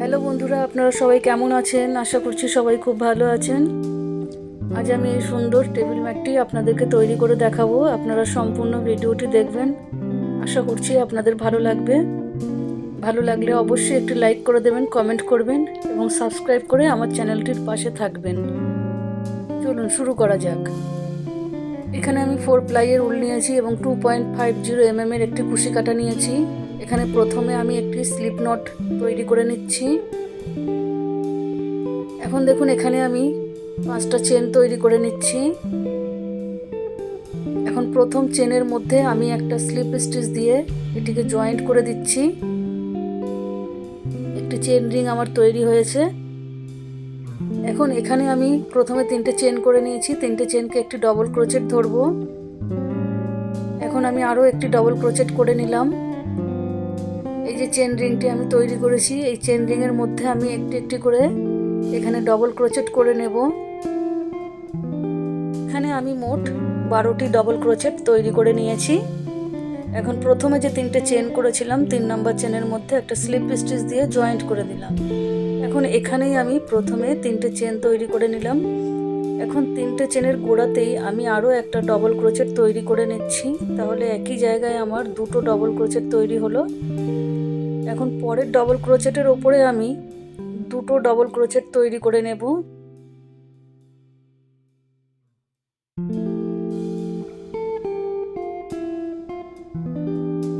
Hello বন্ধুরা, আপনারা সবাই কেমন আছেন? আশা করছি সবাই খুব ভালো আছেন। আজ আমি এই সুন্দর টেবিল ম্যাটটি আপনাদেরকে তৈরি করে দেখাবো। আপনারা সম্পূর্ণ ভিডিওটি দেখবেন। আশা করছি আপনাদের ভালো লাগবে। ভালো লাগলে অবশ্যই একটি লাইক করে দেবেন কমেন্ট করবেন এবং সাবস্ক্রাইব করে আমার চ্যানেলটির পাশে থাকবেন। চলুন শুরু করা যাক। এখানে আমি ফোর প্লাইয়ের উল নিয়েছি এবং two point five zero M এর একটি কুশি কাটা নিয়েছি। এখানে প্রথমে আমি একটি স্লিপ নট তৈরি করে নিচ্ছি। এখন দেখুন এখানে আমি পাঁচটা চেন তৈরি করে নিচ্ছি। এখন প্রথম চেনের মধ্যে আমি একটা স্লিপ স্টিচ দিয়ে এটিকে জয়েন্ট করে দিচ্ছি। একটি চেন রিং আমার তৈরি হয়েছে। এখন এখানে আমি প্রথমে তিনটে চেন করে নিয়েছি। তিনটে চেনকে একটি ডবল ক্রোচেট ধরবো। এখন আমি আরও একটি ডবল ক্রোচেট করে নিলাম। যে চেন রিংটি আমি তৈরি করেছি, এই চেন রিংয়ের মধ্যে আমি একটি একটি করে এখানে ডবল ক্রোচেট করে নেব। এখানে আমি মোট বারোটি ডবল ক্রোচেট তৈরি করে নিয়েছি। এখন প্রথমে যে তিনটে চেন করেছিলাম, তিন নম্বর চেনের মধ্যে একটা স্লিপ স্টিচ দিয়ে জয়েন্ট করে দিলাম। এখন এখানেই আমি প্রথমে তিনটে চেন তৈরি করে নিলাম। এখন তিনটে চেনের গোড়াতেই আমি আরও একটা ডবল ক্রোচেট তৈরি করে নিচ্ছি। তাহলে একই জায়গায় আমার দুটো ডবল ক্রোচেট তৈরি হলো। এখন পরের ডবল ক্রোচেটের ওপরে আমি দুটো ডবল ক্রোচেট তৈরি করে নেব।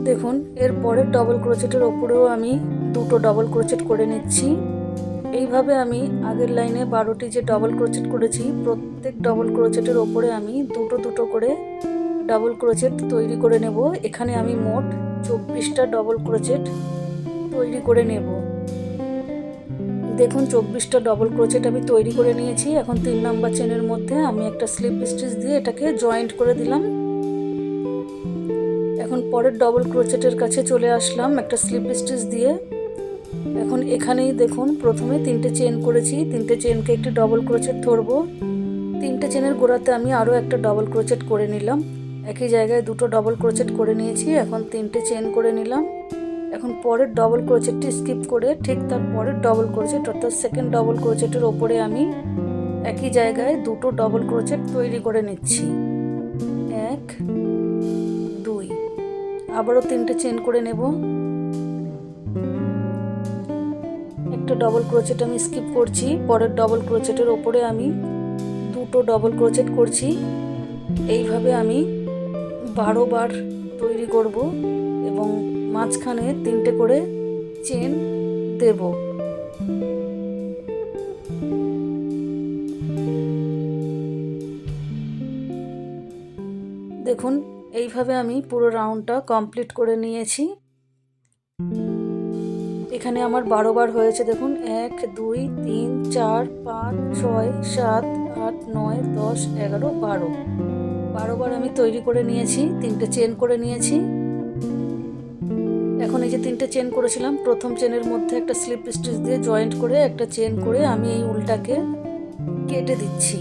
দেখুন, এর পরের ডবল ক্রোচেটের ওপরেও আমি দুটো ডবল ক্রোচেট করে নিচ্ছি। এইভাবে আমি আগের লাইনে বারোটি যে ডবল ক্রোচেট করেছি, প্রত্যেক ডবল ক্রোচেটের ওপরে আমি দুটো দুটো করে ডবল ক্রোচেট তৈরি করে নেব। এখানে আমি মোট চব্বিশটা ডবল ক্রোচেট তৈরি করে নেব। দেখুন, চব্বিশটা ডবল ক্রোচেট আমি তৈরি করে নিয়েছি। এখন তিন নাম্বার চেনের মধ্যে আমি একটা স্লিপ স্টিচ দিয়ে এটাকে জয়েন্ট করে দিলাম। এখন পরের ডবল ক্রোচেটের কাছে চলে আসলাম একটা স্লিপ স্টিচ দিয়ে। এখন এখানেই দেখুন, প্রথমে তিনটে চেন করেছি। তিনটে চেনকে একটি ডবল ক্রোচেট ধরবো। তিনটে চেনের গোড়াতে আমি আরও একটা ডবল ক্রোচেট করে নিলাম। একই জায়গায় দুটো ডবল ক্রোচেট করে নিয়েছি। এখন তিনটে চেন করে নিলাম। এখন পরের ডবল ক্রোচেটটি স্কিপ করে ঠিক তার পরের ডবল ক্রোচেট অর্থাৎ সেকেন্ড ডবল ক্রোচেটের ওপরে আমি একই জায়গায় দুটো ডবল ক্রোচেট তৈরি করে নিচ্ছি। এক, দুই। আবারও তিনটে চেন করে নেব। একটা ডবল ক্রোচেট আমি স্কিপ করছি, পরের ডবল ক্রোচেটের ওপরে আমি দুটো ডবল ক্রোচেট করছি। এইভাবে আমি বারো বার তৈরি করব এবং মাঝখানে তিনটে করে চেন দেব। দেখুন, এইভাবে আমি পুরো রাউন্ডটা কমপ্লিট করে নিয়েছি। এখানে আমার বারো বার হয়েছে, দেখুন, এক, দুই, তিন, চার, পাঁচ, ছয়, সাত, আট, নয়, দশ, এগারো, বারো। বারো বার আমি তৈরি করে নিয়েছি, তিনটে চেন করে নিয়েছি। এই যে তিনটে চেন করেছিলাম, প্রথম চেনের মধ্যে একটা স্লিপ স্টিচ দিয়ে জয়েন্ট করে একটা চেন করে আমি এই উলটাকে কেটে দিচ্ছি।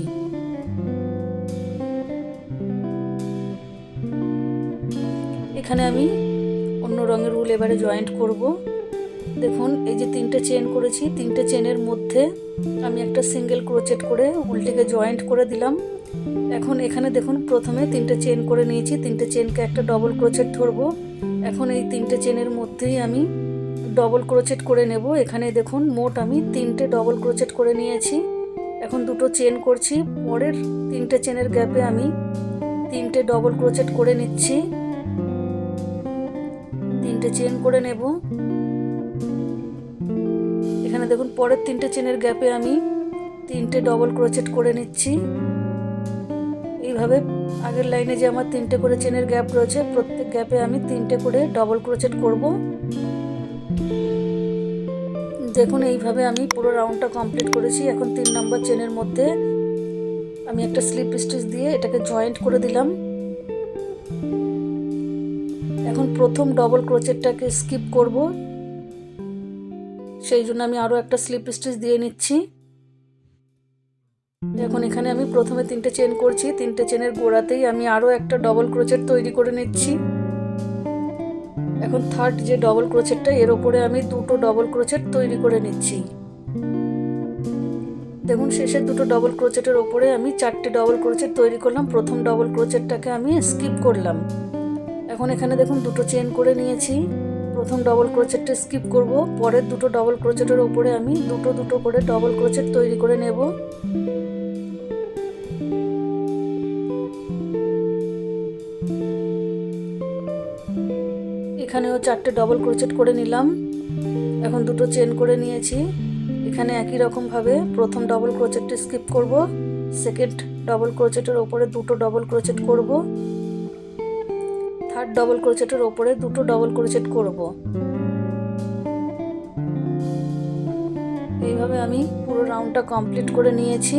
এখানে আমি অন্য রঙের উল এবারে জয়েন্ট করব। দেখুন, এই যে তিনটে চেন করেছি, তিনটে চেনের মধ্যে আমি একটা সিঙ্গেল ক্রোচেট করে উলটিকে জয়েন্ট করে দিলাম। এখন এখানে দেখুন, প্রথমে তিনটে চেন করে নিয়েছি, তিনটে চেনকে একটা ডবল ক্রোচেট ধরবো। এখন এই তিনটে চেনের মধ্যেই আমি ডবল ক্রোচেট করে নেব। এখানে দেখুন, মোট আমি তিনটে ডবল ক্রোচেট করে নিয়েছি। এখন দুটো চেন করছি। পরের তিনটে চেনের গ্যাপে আমি তিনটে ডবল ক্রোচেট করে নিচ্ছি। তিনটে চেন করে নেব। এখানে দেখুন, পরের তিনটে চেনের গ্যাপে আমি তিনটে ডবল ক্রোচেট করে নিচ্ছি। এইভাবে আগের লাইনে যে আমার তিনটে করে চেনের গ্যাপ রয়েছে, প্রত্যেক গ্যাপে আমি তিনটে করে ডবল ক্রোচেট করব। দেখুন, এইভাবে আমি পুরো রাউন্ডটা কমপ্লিট করেছি। এখন তিন নম্বর চেনের মধ্যে আমি একটা স্লিপ স্টিচ দিয়ে এটাকে জয়েন্ট করে দিলাম। এখন প্রথম ডবল ক্রোচেটটাকে স্কিপ করব। সেই জন্য আমি আরও একটা স্লিপ স্টিচ দিয়ে নিচ্ছি। এখন এখানে আমি প্রথমে তিনটে চেন করছি। তিনটে চেনের গোড়াতেই আমি আরও একটা ডবল ক্রোচেট তৈরি করে নিচ্ছি। এখন থার্ড যে ডবল ক্রোচেটটা এর ওপরে আমি দুটো ডবল ক্রোচেট তৈরি করে নিচ্ছি। দেখুন, শেষের দুটো ডবল ক্রোচেটের ওপরে আমি চারটে ডবল ক্রোচেট তৈরি করলাম। প্রথম ডবল ক্রোচেটটাকে আমি স্কিপ করলাম। এখন এখানে দেখুন, দুটো চেন করে নিয়েছি। প্রথম ডবল ক্রোচেটটা স্কিপ করব। পরের দুটো ডবল ক্রোচেটের ওপরে আমি দুটো দুটো করে ডবল ক্রোচেট তৈরি করে নেব। চারটে ডবল ক্রোচেট করে নিলাম। এখন দুটো চেন করে নিয়েছি। এখানে একই রকমভাবে প্রথম ডবল ক্রোচেটটি স্কিপ করব সেকেন্ড ডবল ক্রোচেটের ওপরে দুটো ডবল ক্রোচেট করব থার্ড ডবল ক্রোচেটের ওপরে দুটো ডবল ক্রোচেট করব। এইভাবে আমি পুরো রাউন্ডটা কমপ্লিট করে নিয়েছি।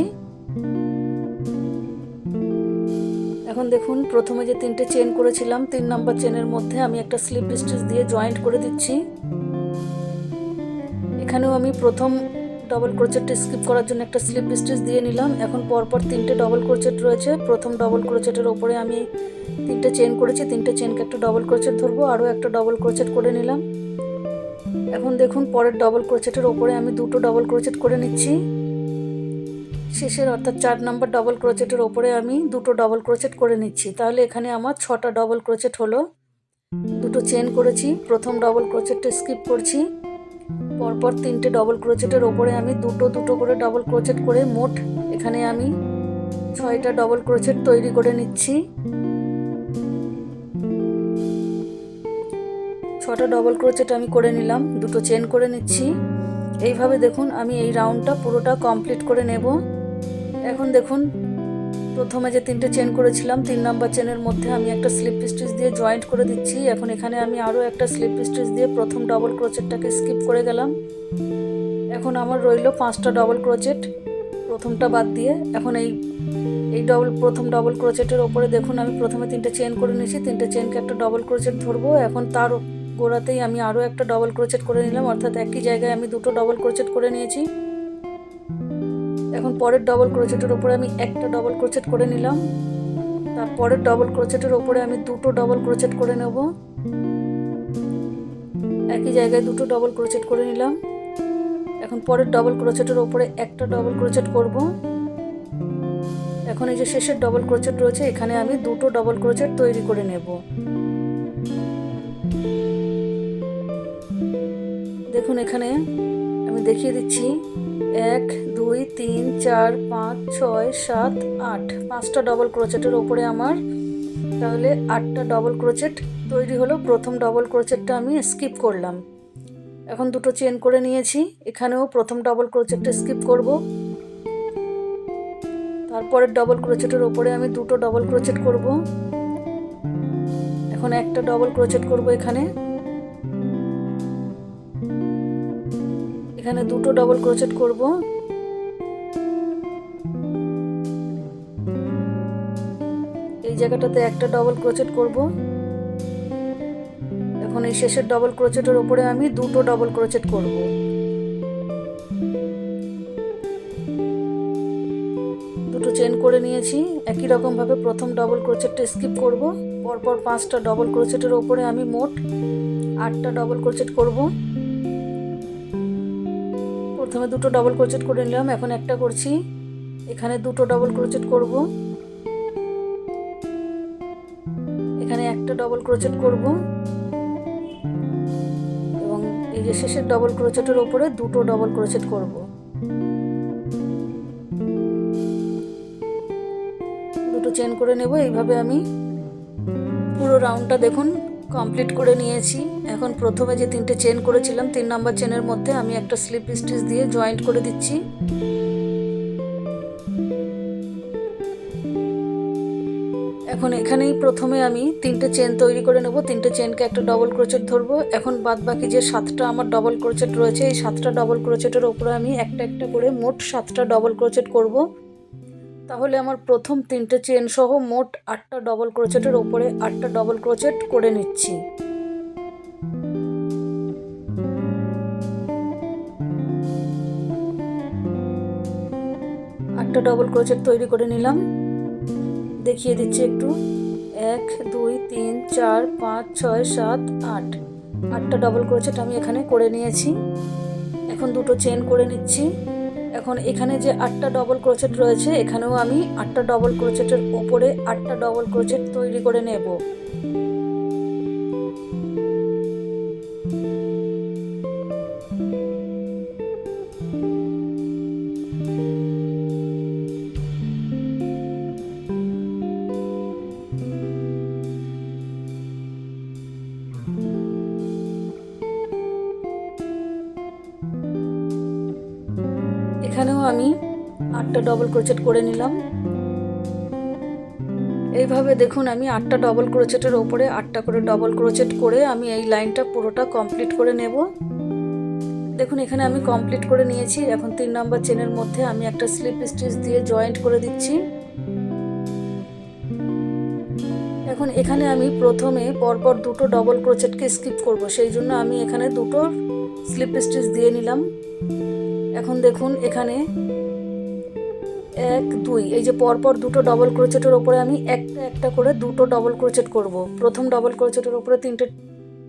এখন দেখুন, প্রথমে যে তিনটে চেন করেছিলাম, তিন নাম্বার চেনের মধ্যে আমি একটা স্লিপ স্টিচ দিয়ে জয়েন্ট করে দিচ্ছি। এখানেও আমি প্রথম ডবল ক্রোচেটটা স্কিপ করার জন্য একটা স্লিপ স্টিচ দিয়ে নিলাম। এখন পরপর তিনটে ডবল ক্রোচেট রয়েছে। প্রথম ডবল ক্রোচেটের ওপরে আমি তিনটে চেন করেছি। তিনটে চেনকে একটা ডবল ক্রোচেট ধরবো, আরও একটা ডবল ক্রোচেট করে নিলাম। এখন দেখুন, পরের ডবল ক্রোচেটের ওপরে আমি দুটো ডবল ক্রোচেট করে নিচ্ছি। শেষের অর্থাৎ চার নাম্বার ডবল ক্রোচেটের ওপরে আমি দুটো ডবল ক্রোচেট করে নিচ্ছি। তাহলে এখানে আমার ছটা ডবল ক্রোচেট হলো। দুটো চেন করেছি। প্রথম ডবল ক্রোচেটটা স্কিপ করছি। পরপর তিনটে ডবল ক্রোচেটের ওপরে আমি দুটো দুটো করে ডবল ক্রোচেট করে মোট এখানে আমি ছয়টা ডবল ক্রোচেট তৈরি করে নিচ্ছি। ছটা ডবল ক্রোচেট আমি করে নিলাম। দুটো চেন করে নিচ্ছি। এইভাবে দেখুন আমি এই রাউন্ডটা পুরোটা কমপ্লিট করে নেব। এখন দেখুন, প্রথমে যে তিনটে চেন করেছিলাম, তিন নাম্বার চেনের মধ্যে আমি একটা স্লিপ স্টিচ দিয়ে জয়েন্ট করে দিচ্ছি। এখন এখানে আমি আরও একটা স্লিপ স্টিচ দিয়ে প্রথম ডবল ক্রোচেটটাকে স্কিপ করে গেলাম। এখন আমার রইল পাঁচটা ডবল ক্রোচেট প্রথমটা বাদ দিয়ে। এখন এই এই ডবল প্রথম ডবল ক্রোচেটের ওপরে দেখুন, আমি প্রথমে তিনটে চেন করে নিয়েছি, তিনটে চেনকে একটা ডবল ক্রোচেট ধরবো। এখন তার গোড়াতেই আমি আরও একটা ডবল ক্রোচেট করে নিলাম, অর্থাৎ একই জায়গায় আমি দুটো ডবল ক্রোচেট করে নিয়েছি। এখন পরের ডবল ক্রোচেটের ওপরে আমি একটা ডবল ক্রোচেট করে নিলাম। তারপরের ডবল ক্রোচেটের ওপরে আমি দুটো ডবল ক্রোচেট করে নেব। একই জায়গায় দুটো ডবল ক্রোচেট করে নিলাম। এখন পরের ডবল ক্রোচেটের ওপরে একটা ডবল ক্রোচেট করব। এখন এই যে শেষের ডবল ক্রোচেট রয়েছে, এখানে আমি দুটো ডবল ক্রোচেট তৈরি করে নেব। দেখুন এখানে আমি দেখিয়ে দিচ্ছি, এক দুই, তিন, চার, পাঁচ, ছয়, সাত, আট। পাঁচটা ডবল ক্রোচেটের ওপরে আমার। তাহলে আটটা ডবল ক্রোচেট তৈরি হলো। প্রথম ডবল ক্রোচেটটা আমি স্কিপ করলাম। এখন দুটো চেন করে নিয়েছি। এখানেও প্রথম ডবল ক্রোচেটটা স্কিপ করব। তারপরের ডবল ক্রোচেটের ওপরে আমি দুটো ডবল ক্রোচেট করব। এখন একটা ডবল ক্রোচেট করব এখানে। এখানে দুটো ডবল ক্রোচেট করব। জায়গাটাতে একটা ডবল ক্রোচেট করব। এখন এই শেষের ডবল ক্রোচেটের ওপরে আমি দুটো ডবল ক্রোচেট করব। দুটো চেন করে নিয়েছি। একই রকমভাবে প্রথম ডবল ক্রোচেটটা স্কিপ করব। পরপর পাঁচটা ডবল ক্রোচেটের ওপরে আমি মোট আটটা ডবল ক্রোচেট করব। প্রথমে দুটো ডবল ক্রোচেট করে নিলাম। এখন একটা করছি। এখানে দুটো ডবল ক্রোচেট করব। ডবল ক্রোচেট করব। এবং এই যে শেষের ডবল ক্রোচেটের ওপরে দুটো ডবল ক্রোচেট করব। দুটো চেন করে নেব। এইভাবে আমি পুরো রাউন্ডটা দেখুন কমপ্লিট করে নিয়েছি। এখন প্রথমে যে তিনটে চেন করেছিলাম, তিন নাম্বার চেনের মধ্যে আমি একটা স্লিপ স্টিচ দিয়ে জয়েন্ট করে দিচ্ছি। এখন এখানেই প্রথমে আমি তিনটে চেন তৈরি করে নেব। তিনটে চেনকে একটা ডবল ক্রোচেট ধরবো। এখন বাদ বাকি যে সাতটা আমার ডবল ক্রোচেট রয়েছে, এই সাতটা ডবল ক্রোচেটের ওপরে আমি একটা একটা করে মোট সাতটা ডবল ক্রোচেট করব। তাহলে আমার প্রথম তিনটে চেন সহ মোট আটটা ডবল ক্রোচেটের ওপরে আটটা ডবল ক্রোচেট করে নিচ্ছি। আটটা ডবল ক্রোচেট তৈরি করে নিলাম। দেখিয়ে দিচ্ছি একটু। এক, দুই, তিন, চার, পাঁচ, ছয়, সাত, আট। আটটা ডবল ক্রোচেট আমি এখানে করে নিয়েছি। এখন দুটো চেন করে নিচ্ছি। এখন এখানে যে আটটা ডবল ক্রোচেট রয়েছে, এখানেও আমি আটটা ডবল ক্রোচেটের ওপরে আটটা ডবল ক্রোচেট তৈরি করে নেব। এখানেও আমি আটটা ডবল ক্রোচেট করে নিলাম। এইভাবে দেখুন, আমি আটটা ডবল ক্রোচেটের ওপরে আটটা করে ডবল ক্রোচেট করে আমি এই লাইনটা পুরোটা কমপ্লিট করে নেব। দেখুন, এখানে আমি কমপ্লিট করে নিয়েছি। এখন তিন নাম্বার চেনের মধ্যে আমি একটা স্লিপ স্টিচ দিয়ে জয়েন্ট করে দিচ্ছি। এখানে আমি প্রথমে পরপর দুটো ডবল ক্রোচেটকে স্কিপ করব। সেই জন্য আমি এখানে দুটো স্লিপ স্টিচ দিয়ে নিলাম। এখন দেখুন এখানে এক, দুই, এই যে পরপর দুটো ডবল ক্রোচেটের ওপরে আমি একটা একটা করে দুটো ডবল ক্রোচেট করব। প্রথম ডবল ক্রোচেটের ওপরে তিনটে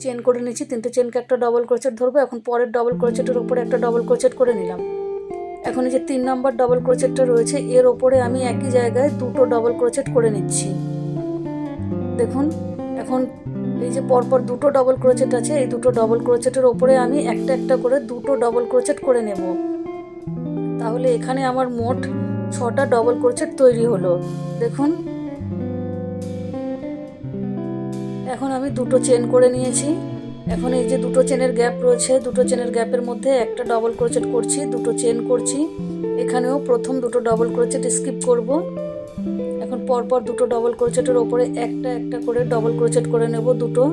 চেন করে নিচ্ছি তিনটে চেনকে একটা ডবল ক্রোচেট ধরবো, এখন পরের ডবল ক্রোচেটের ওপরে একটা ডবল ক্রোচেট করে নিলাম। এখন এই যে তিন নম্বর ডবল ক্রোচেটটা রয়েছে, এর ওপরে আমি একই জায়গায় দুটো ডবল ক্রোচেট করে নিচ্ছি। দেখুন, এখন এই যে পরপর দুটো ডবল ক্রোচেট আছে, এই দুটো ডবল ক্রোচেটের ওপরে আমি একটা একটা করে দুটো ডবল ক্রোচেট করে নেব। তাহলে এখানে আমার মোট ছটা ডবল ক্রোচেট তৈরি হলো। দেখুন, এখন আমি দুটো চেন করে নিয়েছি। এখন এই যে দুটো চেনের গ্যাপ রয়েছে, দুটো চেনের গ্যাপের মধ্যে একটা ডবল ক্রোচেট করছি, দুটো চেন করছি। এখানেও প্রথম দুটো ডবল ক্রোচেট স্কিপ করব। পরপর দুটো ডবল ক্রোচেটের ওপরে একটা একটা করে ডবল ক্রোচেট করে নেব দুটো।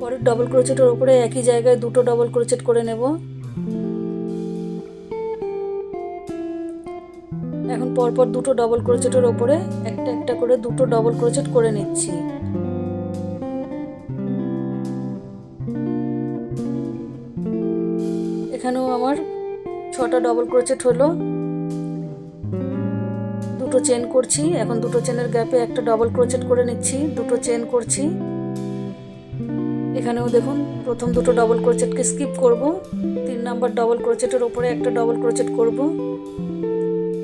পরের ডবল ক্রোচেটের ওপরে একই জায়গায় দুটো ডবল ক্রোচেট করে নেব। এখন পরপর দুটো ডবল ক্রোচেটের ওপরে একটা একটা করে দুটো ডবল ক্রোচেট করে নিচ্ছি। এখানেও আমার ছটা ডবল ক্রোচেট হলো। দুটো চেন করছি, এখন দুটো চেনের গ্যাপে একটা ডবল ক্রোচেট করে নিচ্ছি, দুটো চেন করছি। এখানেও দেখুন, প্রথম দুটো ডবল ক্রোচেটকে স্কিপ করব, তিন নাম্বার ডবল ক্রোচেটের ওপরে একটা ডবল ক্রোচেট করব,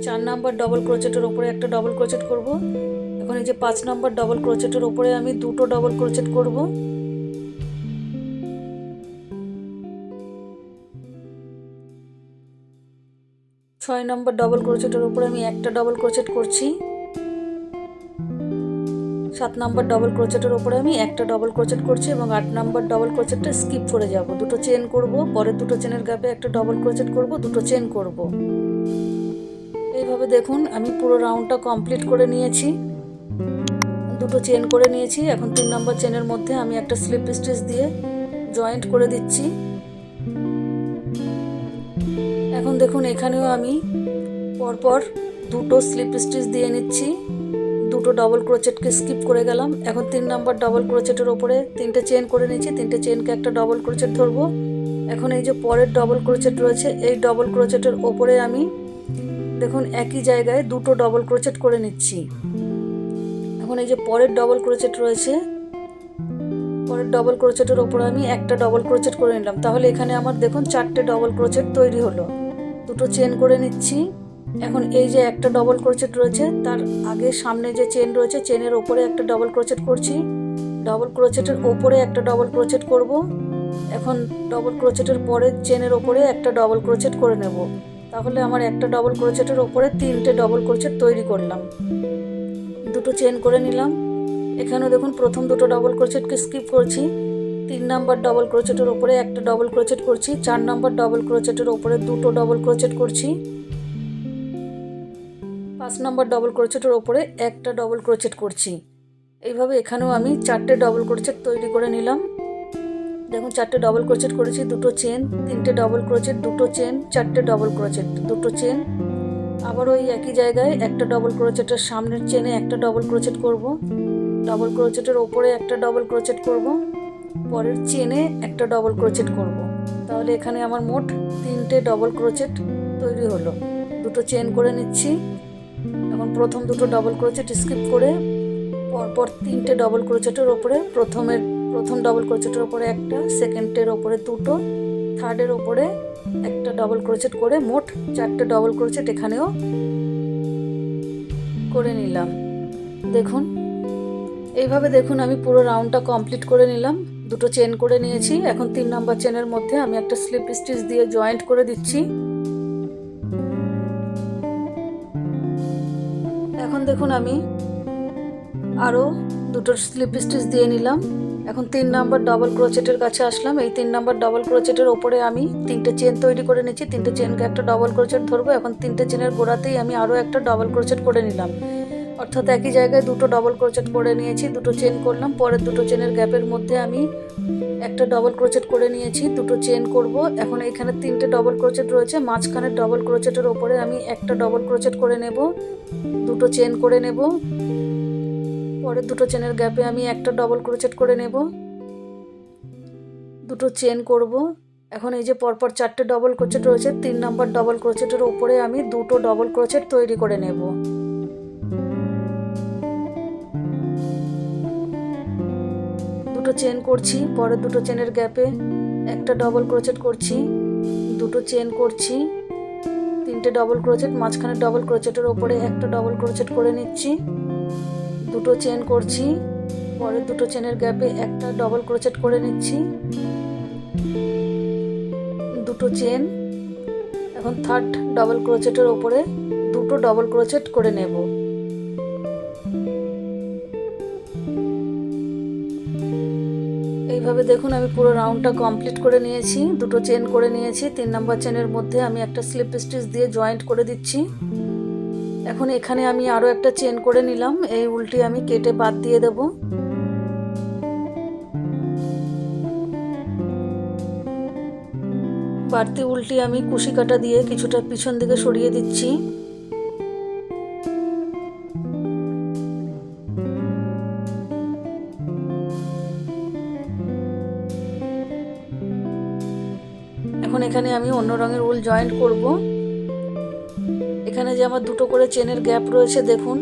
চার নাম্বার ডবল ক্রোচেটের ওপরে একটা ডবল ক্রোচেট করব, এখন এই যে পাঁচ নাম্বার ডবল ক্রোচেটের ওপরে আমি দুটো ডবল ক্রোচেট করব। ছয় নম্বর ডবল ক্রোচেটের উপরে আমি একটা ডবল ক্রোচেট করছি। সাত নম্বর ডবল ক্রোচেটের উপরে আমি একটা ডবল ক্রোচেট করছি এবং আট নাম্বার ডবল ক্রোচেটটা স্কিপ করে যাব। দুটো চেন করব, পরের দুটো চেনের গ্যাপে একটা ডবল ক্রোচেট করব, দুটো চেন করব। এইভাবে দেখুন, আমি পুরো রাউন্ডটা কমপ্লিট করে নিয়েছি। দুটো চেন করে নিয়েছি। এখন তিন নম্বর চেনের মধ্যে আমি একটা স্লিপ স্টিচ দিয়ে জয়েন্ট করে দিচ্ছি। এখন দেখুন এখানেও আমি পরপর দুটো স্লিপ স্টিচ দিয়ে নিচ্ছি দুটো ডবল ক্রোচেটকে স্কিপ করে গেলাম এখন তিন নাম্বার ডবল ক্রোচেটের ওপরে তিনটে চেন করে নিচ্ছি তিনটে চেনকে একটা ডবল ক্রোচেট ধরবো এখন এই যে পরের ডবল ক্রোচেট রয়েছে এই ডবল ক্রোচেটের ওপরে আমি দেখুন একই জায়গায় দুটো ডবল ক্রোচেট করে নিচ্ছি এখন এই যে পরের ডবল ক্রোচেট রয়েছে পরের ডবল ক্রোচেটের ওপরে আমি একটা ডবল ক্রোচেট করে নিলাম তাহলে এখানে আমার দেখুন চারটে ডবল ক্রোচেট তৈরি হলো দুটো চেন করে নিচ্ছি। এখন এই যে একটা ডবল ক্রোচেট রয়েছে, তার আগে সামনে যে চেন রয়েছে চেনের ওপরে একটা ডবল ক্রোচেট করছি। ডবল ক্রোচেটের ওপরে একটা ডবল ক্রোচেট করব। এখন ডবল ক্রোচেটের পরে চেনের ওপরে একটা ডবল ক্রোচেট করে নেব। তাহলে আমার একটা ডবল ক্রোচেটের ওপরে তিনটে ডবল ক্রোচেট তৈরি করলাম। দুটো চেন করে নিলাম। এখানেও দেখুন, প্রথম দুটো ডবল ক্রোচেটকে স্কিপ করছি। তিন নাম্বার ডবল ক্রোচেটের ওপরে একটা ডবল ক্রোচেট করছি, চার নাম্বার ডবল ক্রোচেটের ওপরে দুটো ডবল ক্রোচেট করছি। পাঁচ নাম্বার ডবল ক্রোচেটের ওপরে একটা ডবল ক্রোচেট করছি। এইভাবে এখানেও আমি চারটে ডবল ক্রোচেট তৈরি করে নিলাম। দেখুন, চারটে ডবল ক্রোচেট করেছি, দুটো চেন তিনটে ডবল ক্রোচেট দুটো চেন চারটে ডবল ক্রোচেট দুটো চেন আবার ওই একই জায়গায় একটা ডবল ক্রোচেটের সামনের চেনে একটা ডবল ক্রোচেট করব। ডবল ক্রোচেটের ওপরে একটা ডবল ক্রোচেট করব। পরের চেনে একটা ডবল ক্রোচেট করব। তাহলে এখানে আমার মোট তিনটে ডবল ক্রোচেট তৈরি হলো। দুটো চেন করে নিচ্ছি। এখন প্রথম দুটো ডবল ক্রোচেট স্কিপ করে পরপর তিনটে ডবল ক্রোচেটের ওপরে প্রথমের, প্রথম ডবল ক্রোচেটের ওপরে একটা সেকেন্ডের ওপরে দুটো থার্ডের ওপরে একটা ডবল ক্রোচেট করে মোট চারটে ডবল ক্রোচেট এখানেও করে নিলাম। দেখুন, এইভাবে দেখুন আমি পুরো রাউন্ডটা কমপ্লিট করে নিলাম। দুটো চেন করে নিয়েছি। এখন তিন নাম্বার চেনের মধ্যে আমি একটা স্লিপ স্টিচ দিয়ে জয়েন্ট করে দিচ্ছি। এখন দেখুন আমি আরও দুটো স্লিপ স্টিচ দিয়ে নিলাম। এখন তিন নাম্বার ডবল ক্রোচেটের কাছে আসলাম। এই তিন নাম্বার ডবল ক্রোচেটের ওপরে আমি তিনটে চেন তৈরি করে নিচ্ছি। তিনটে চেনকে একটা ডবল ক্রোচেট ধরবো। এখন তিনটে চেনের গোড়াতেই আমি আরও একটা ডবল ক্রোচেট করে নিলাম। অর্থাৎ একই জায়গায় দুটো ডবল ক্রোচেট করে নিয়েছি, দুটো চেন করলাম। পরের দুটো চেনের গ্যাপের মধ্যে আমি একটা ডবল ক্রোচেট করে নিয়েছি, দুটো চেন করব। এখন এখানে তিনটে ডবল ক্রোচেট রয়েছে, মাঝখানের ডবল ক্রোচেটের ওপরে আমি একটা ডবল ক্রোচেট করে নেব, দুটো চেন করে নেব। পরের দুটো চেনের গ্যাপে আমি একটা ডবল ক্রোচেট করে নেব, দুটো চেন করব। এখন এই যে পরপর চারটে ডবল ক্রোচেট রয়েছে, তিন নম্বর ডবল ক্রোচেটের ওপরে আমি দুটো ডবল ক্রোচেট তৈরি করে নেব। দুটো চেন করছি, পরের দুটো চেনের গ্যাপে একটা ডবল ক্রোচেট করছি, দুটো চেন করছি, তিনটে ডবল ক্রোচেট মাঝখানে ডবল ক্রোচেটের ওপরে একটা ডবল ক্রোচেট করে নিচ্ছি, দুটো চেন করছি, পরের দুটো চেনের গ্যাপে একটা ডবল ক্রোচেট করে নিচ্ছি, দুটো চেন এখন থার্ড ডবল ক্রোচেটের ওপরে দুটো ডবল ক্রোচেট করে নেব। এইভাবে দেখুন আমি পুরো রাউন্ডটা কমপ্লিট করে নিয়েছি, দুটো চেন করে নিয়েছি, তিন নম্বর চেনের মধ্যে আমি একটা স্লিপ স্টিচ দিয়ে জয়েন্ট করে দিচ্ছি। এখন এখানে আমি আরও একটা চেন করে নিলাম, এই উল্টি আমি কেটে বাদ দিয়ে দেব। বাড়তি উল্টি আমি কুশি কাটা দিয়ে কিছুটা পিছন দিকে সরিয়ে দিচ্ছি। এখন আমি অন্য রঙের উল জয়েন্ট করব। এখানে যে আমার দুটো করে চেনের গ্যাপ রয়েছে, দেখুন।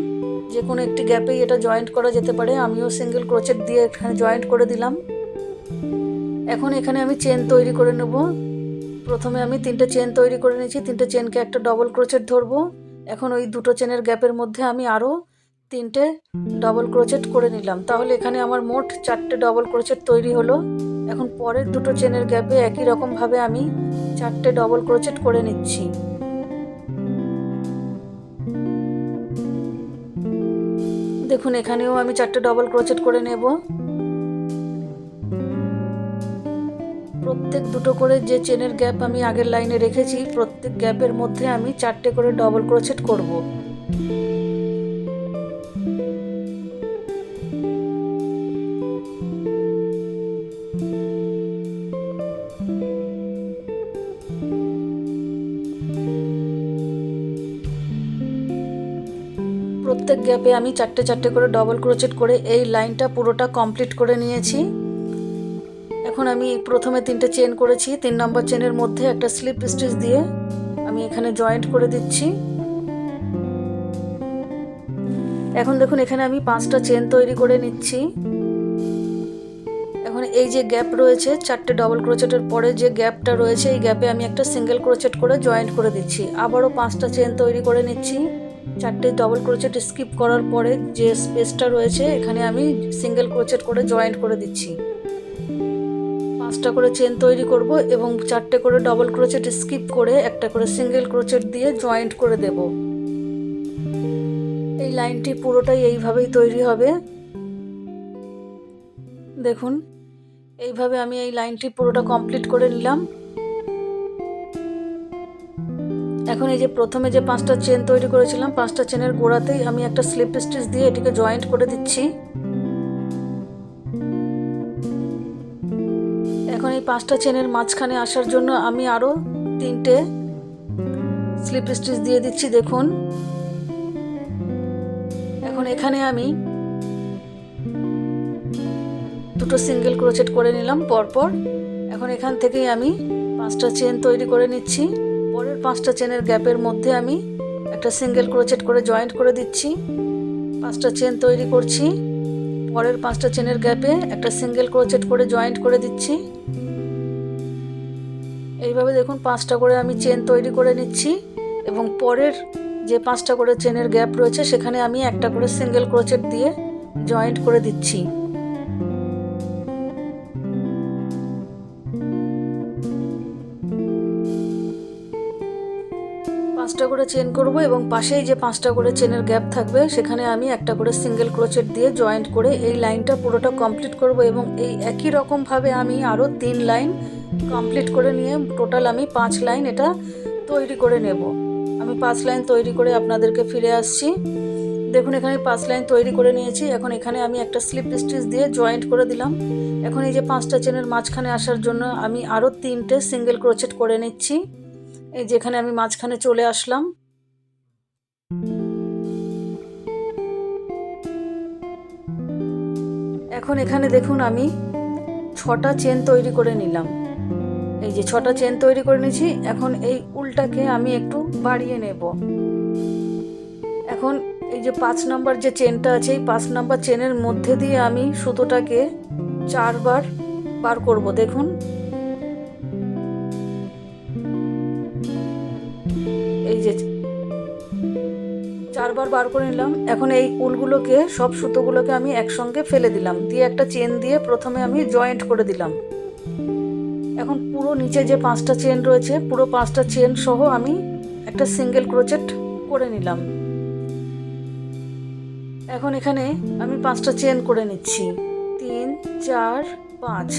যে কোনো একটি গ্যাপেই এটা জয়েন্ট করা যেতে পারে। আমিও সিঙ্গেল ক্রোচেট দিয়ে এখানে জয়েন্ট করে দিলাম। এখন এখানে আমি চেন তৈরি করে নেব। প্রথমে আমি তিনটে চেন তৈরি করে নিয়েছি। তিনটে চেনকে একটা ডবল ক্রোচেট ধরবো। এখন ওই দুটো চেনের গ্যাপের মধ্যে আমি আরও তিনটে ডবল ক্রোচেট করে নিলাম। তাহলে এখানে আমার মোট চারটে ডবল ক্রোচেট তৈরি হলো। এখন পরের দুটো চেনের গ্যাপে একই রকমভাবে আমি চারটে ডবল ক্রোচেট করে নিচ্ছি। দেখুন, এখানেও আমি চারটে ডবল ক্রোচেট করে নেব। প্রত্যেক দুটো করে যে চেনের গ্যাপ আমি আগের লাইনে রেখেছি, প্রত্যেক গ্যাপের মধ্যে আমি চারটে করে ডবল ক্রোচেট করব। গ্যাপে আমি চারটে চারটে করে ডবল ক্রোচেট করে এই লাইনটা পুরোটা কমপ্লিট করে নিয়েছি। এখন আমি প্রথমে তিনটে চেন করেছি, তিন নম্বর চেনের মধ্যে একটা স্লিপ স্টিচ দিয়ে আমি এখানে জয়েন্ট করে দিচ্ছি। এখন দেখুন, এখানে আমি পাঁচটা চেন তৈরি করে নিচ্ছি। এখন এই যে গ্যাপ রয়েছে, চারটে ডবল ক্রোচেটের পরে যে গ্যাপটা রয়েছে, এই গ্যাপে আমি একটা সিঙ্গেল ক্রোচেট করে জয়েন্ট করে দিচ্ছি। আবারও পাঁচটা চেন তৈরি করে নিচ্ছি। চারটে ডবল ক্রোচেট স্কিপ করার পরে যে স্পেসটা রয়েছে, এখানে আমি সিঙ্গেল ক্রোচেট করে জয়েন্ট করে দিচ্ছি। পাঁচটা করে চেন তৈরি করব এবং চারটে করে ডবল ক্রোচেট স্কিপ করে একটা করে সিঙ্গেল ক্রোচেট দিয়ে জয়েন্ট করে দেব। এই লাইনটি পুরোটাই এইভাবেই তৈরি হবে। দেখুন, এইভাবে আমি এই লাইনটি পুরোটা কমপ্লিট করে নিলাম। এখন এই যে প্রথমে যে পাঁচটা চেন তৈরি করেছিলাম, পাঁচটা চেনের গোড়াতেই আমি একটা স্লিপ স্টিচ দিয়ে এটিকে জয়েন্ট করে দিচ্ছি। এখন এই পাঁচটা চেনের মাঝখানে আসার জন্য আমি আরও তিনটে স্লিপ স্টিচ দিয়ে দিচ্ছি, দেখুন। এখন এখানে আমি দুটো সিঙ্গেল ক্রোচেট করে নিলাম, পরপর। এখন এখান থেকেই আমি পাঁচটা চেন তৈরি করে নিচ্ছি। পরের পাঁচটা চেনের গ্যাপের মধ্যে আমি একটা সিঙ্গেল ক্রোচেট করে জয়েন্ট করে দিচ্ছি। পাঁচটা চেন তৈরি করছি। পরের পাঁচটা চেনের গ্যাপে একটা সিঙ্গেল ক্রোচেট করে জয়েন্ট করে দিচ্ছি। এইভাবে দেখুন পাঁচটা করে আমি চেন তৈরি করে নিচ্ছি এবং পরের যে পাঁচটা করে চেনের গ্যাপ রয়েছে সেখানে আমি একটা করে সিঙ্গেল ক্রোচেট দিয়ে জয়েন্ট করে দিচ্ছি। করে চেন করব এবং পাশেই যে পাঁচটা করে চেনের গ্যাপ থাকবে, সেখানে আমি একটা করে সিঙ্গেল ক্রোচেট দিয়ে জয়েন্ট করে এই লাইনটা পুরোটা কমপ্লিট করব এবং এই একই রকমভাবে আমি আরও তিন লাইন কমপ্লিট করে নিয়ে টোটাল আমি পাঁচ লাইন এটা তৈরি করে নেব। আমি পাঁচ লাইন তৈরি করে আপনাদেরকে ফিরে আসছি। দেখুন, এখানে পাঁচ লাইন তৈরি করে নিয়েছি। এখন এখানে আমি একটা স্লিপ স্টিচ দিয়ে জয়েন্ট করে দিলাম। এখন এই যে পাঁচটা চেনের মাঝখানে আসার জন্য আমি আরও তিনটে সিঙ্গেল ক্রোচেট করে নিচ্ছি। এই যেখানে আমি মাঝখানে চলে আসলাম। এখন এখানে দেখুন আমি ছটা চেন তৈরি করে নিলাম। এই যে ছটা চেন তৈরি করে নিয়েছি, এখন এই উলটাকে আমি একটু বাড়িয়ে নেব। এখন এই যে পাঁচ নাম্বার যে চেনটা আছে, এই পাঁচ নাম্বার চেনের মধ্যে দিয়ে আমি সুতোটাকে চারবার বার করব। দেখুন চারবার বার করে নিলাম। এখন এই উলগুলোকে, সব সুতোগুলোকে আমি একসঙ্গে ফেলে দিলাম। দিয়ে একটা চেন দিয়ে প্রথমে আমি জয়েন্ট করে দিলাম। এখন পুরো নিচে যে পাঁচটা চেন রয়েছে, পুরো পাঁচটা চেন সহ আমি একটা সিঙ্গেল ক্রোচেট করে নিলাম। এখন এখানে আমি পাঁচটা চেন করে নিচ্ছি। তিন, চার, পাঁচ।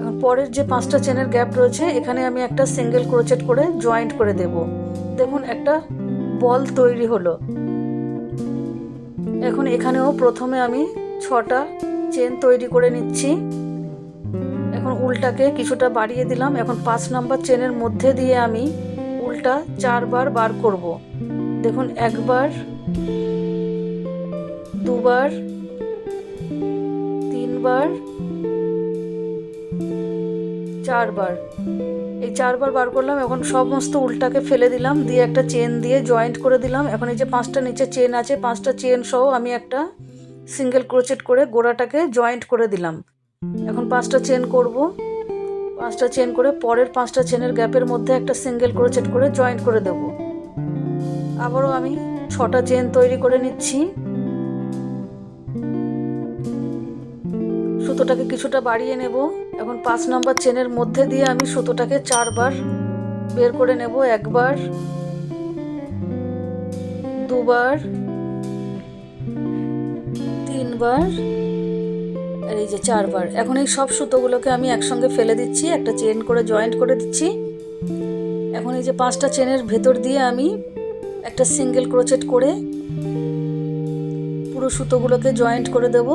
এখন পরের যে পাঁচটা চেনের গ্যাপ রয়েছে, এখানে আমি একটা সিঙ্গেল ক্রোচেট করে জয়েন্ট করে দেব। দেখুন, একটা বল তৈরি হলো। এখন এখানেও প্রথমে আমি ছটা চেন তৈরি করে নিচ্ছি। এখন উল্টাকে কিছুটা বাড়িয়ে দিলাম। এখন পাঁচ নাম্বার চেনের মধ্যে দিয়ে আমি উল্টা চারবার বার করব। দেখুন, একবার, দুবার, তিনবার, চারবার। এই চারবার বার করলাম, এখন সমস্ত উল্টাকে ফেলে দিলাম, দিয়ে একটা চেন দিয়ে জয়েন্ট করে দিলাম। এখন এই যে পাঁচটা নিচে চেন আছে, পাঁচটা চেন সহ আমি একটা সিঙ্গেল ক্রোচেট করে গোড়াটাকে জয়েন্ট করে দিলাম। এখন পাঁচটা চেন করব। পাঁচটা চেন করে পরের পাঁচটা চেনের গ্যাপের মধ্যে একটা সিঙ্গেল ক্রোচেট করে জয়েন্ট করে দেব। আবারও আমি ছটা চেন তৈরি করে নিচ্ছি। সুতোটাকে কিছুটা বাড়িয়ে নেব এখন পাঁচ নম্বর চেনের মধ্যে দিয়ে আমি সুতোটাকে চারবার বের করে নেব একবার, দুবার, তিনবার, আর এই যে চারবার। এখন এই সব সুতোগুলোকে আমি একসঙ্গে ফেলে দিচ্ছি, একটা চেন করে জয়েন্ট করে দিচ্ছি। এখন এই যে পাঁচটা চেনের ভেতর দিয়ে আমি একটা সিঙ্গেল ক্রোচেট করে পুরো সুতোগুলোকে জয়েন্ট করে দেব।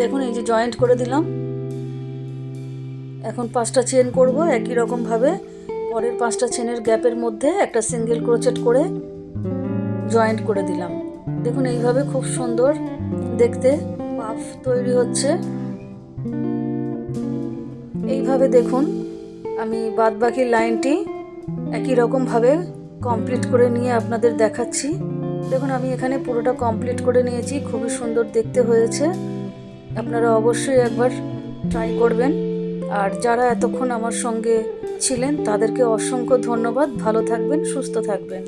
দেখুন, এই যে জয়েন্ট করে দিলাম। এখন পাঁচটা চেন করব একই রকমভাবে পরের পাঁচটা চেনের গ্যাপের মধ্যে একটা সিঙ্গেল ক্রোচেট করে জয়েন্ট করে দিলাম। দেখুন, এইভাবে খুব সুন্দর দেখতে পাফ তৈরি হচ্ছে। এইভাবে দেখুন, আমি বাদবাকি লাইনটি একই রকমভাবে কমপ্লিট করে নিয়ে আপনাদের দেখাচ্ছি। দেখুন, আমি এখানে পুরোটা কমপ্লিট করে নিয়েছি, খুবই সুন্দর দেখতে হয়েছে। আপনারা অবশ্যই একবার ট্রাই করবেন। আর যারা এতক্ষণ আমার সঙ্গে ছিলেন, তাদেরকে অসংখ্য ধন্যবাদ। ভালো থাকবেন, সুস্থ থাকবেন।